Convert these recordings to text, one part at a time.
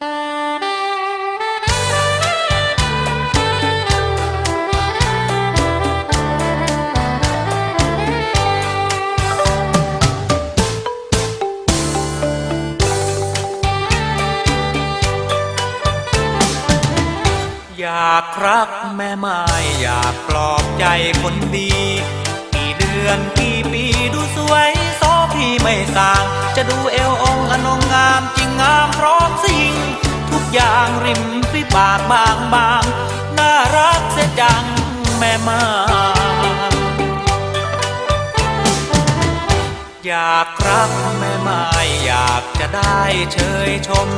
อยากรักแม่ไม้อยากปลอบใจคนดี กี่เดือนกี่ปีดูสวยโซพี่ไม่สางจะดูเอว ย่างริมฝีปากบางบางน่ารักเสียจังแม่ม้อยากรักแม่ไม้อยากจะได้เชยชม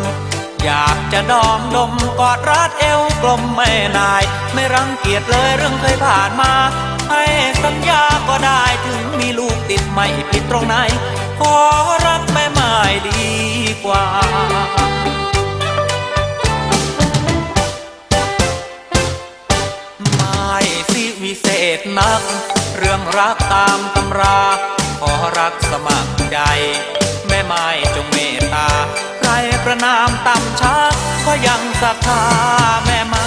อยากจะดอมดมกอดรัดเอวกลมแม่นาย ไม่รังเกียจเลยเรื่องเคยผ่านมา ให้สัญญาก็ได้ถึงมีลูกติดไม่ผิดตรงไหน ขอรักแม่ไม้ดีกว่าัก เรื่องรักตามตำรา ขอรักสมัครใจ แม่ไม้จงเมตตา ใครประนามตำช้าก็ยังศรัทธาแม่ไม้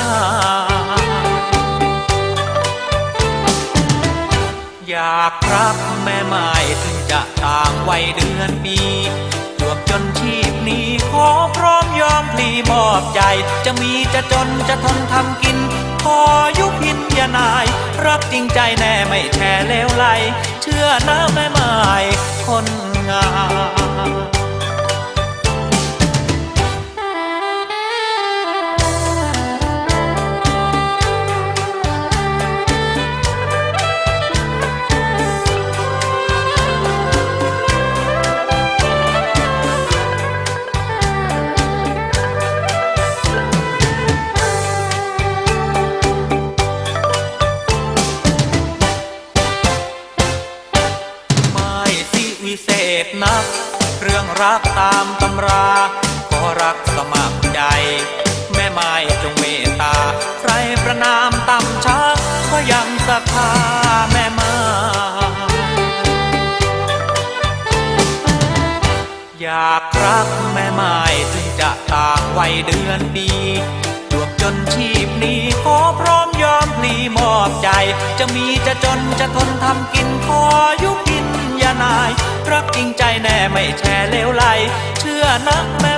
อยากรักแม่ไม้ถึงจะต่างวัยเดือนปีจวบจนชีพนี้ขอพร้อมยอมพลีมอบใจ จะมีจะจนจะทนทำกิน ขอยุพินยานาย รักจริงใจแน่ไม่แช่เลวไหล เชื่อนะแม่ไม้คน เศษนัก เรื่องรักตามตำราก็รักสมัครใจ แม่ไม้จงเมตตา ใครประนามตำช้าก็ยังศรัทธาแม่ไม้อยากรักแม่ไม้ถึงจะต่างวัยเดือนปีจวบจนชีพนี้ขอพร้อมยอมพลีมอบใจ จะมีจะจนจะทนทำกินขอยุกินอย่านาย รักจริงใจแน่ไม่แช่เลวไหล เชื่อนะแม่